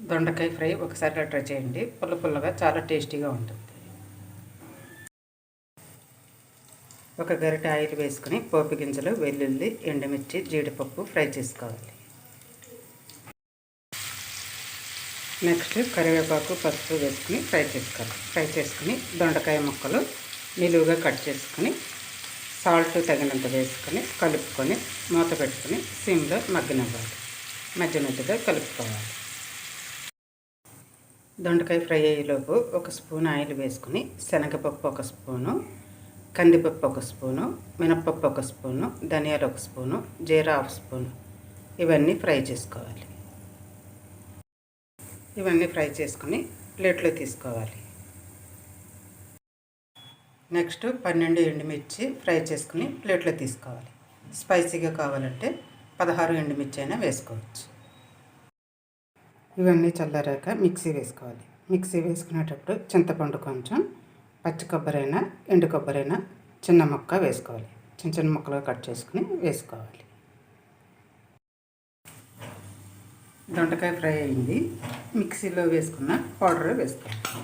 దొండకాయ ఫ్రై ఒకసారి ట్రై చేయండి. పుల్ల పుల్లగా చాలా టేస్టీగా ఉంటుంది. ఒక గరిటె ఆయిల్ వేసుకుని పోపు గింజలు వెల్లుల్లి ఎండుమిర్చి జీడిపప్పు ఫ్రై చేసుకోవాలి. నెక్స్ట్ కరివేపాకు పసుపు వేసుకుని ఫ్రై చేసుకోవాలి. ఫ్రై చేసుకుని దొండకాయ ముక్కలు నిలువుగా కట్ చేసుకుని సాల్ట్ తగినంత వేసుకొని కలుపుకొని మూత పెట్టుకుని సిమ్లో మగ్గనివ్వాలి. మధ్య మధ్యలో కలుపుకోవాలి. దొండకాయ ఫ్రై అయ్యేలోపు ఒక స్పూన్ ఆయిల్ వేసుకుని శనగపప్పు ఒక స్పూను కందిపప్పు ఒక స్పూను మినప్పప్పు ఒక స్పూను ధనియాలు ఒక స్పూను జీరా హాఫ్ స్పూను. ఇవన్నీ ఫ్రై చేసుకోవాలి. ఇవన్నీ ఫ్రై చేసుకుని ప్లేట్లో తీసుకోవాలి. నెక్స్ట్ పన్నెండు ఎండుమిర్చి ఫ్రై చేసుకుని ప్లేట్లో తీసుకోవాలి. స్పైసీగా కావాలంటే పదహారు ఎండుమిర్చి అయినా వేసుకోవచ్చు. ఇవన్నీ చల్లారాక మిక్సీ వేసుకోవాలి. మిక్సీ వేసుకునేటప్పుడు చింతపండు కొంచెం పచ్చి కొబ్బరైనా ఎండు కొబ్బరైనా చిన్న ముక్క వేసుకోవాలి. చిన్న చిన్న ముక్కలుగా కట్ చేసుకుని వేసుకోవాలి. దొండకాయ ఫ్రై అయింది. మిక్సీలో వేసుకున్న పౌడర్ వేసుకోవాలి.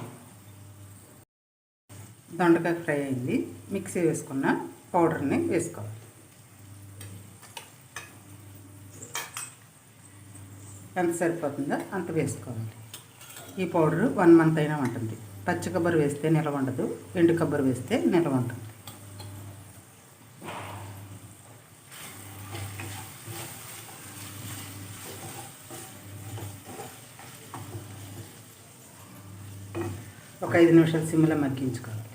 దొండకాయ ఫ్రై అయింది. మిక్సీ వేసుకున్న పౌడర్ని వేసుకోవాలి. ఎంత సరిపోతుందో అంత వేసుకోవాలి. ఈ పౌడరు వన్ మంత్ అయినా ఉంటుంది. పచ్చి కొబ్బరి వేస్తే నిలవ ఉండదు. ఎండు కొబ్బరి వేస్తే నిలవ ఉంటుంది. ఒక ఐదు నిమిషాలు సిమ్లో మగ్గించుకోవాలి.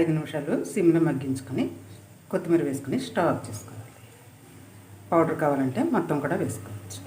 ఐదు నిమిషాలు సిమ్లో మగ్గించుకొని కొత్తిమీర వేసుకొని స్టవ్ ఆఫ్ చేసుకోవాలి. పౌడర్ కావాలంటే మొత్తం కూడా వేసుకోవచ్చు.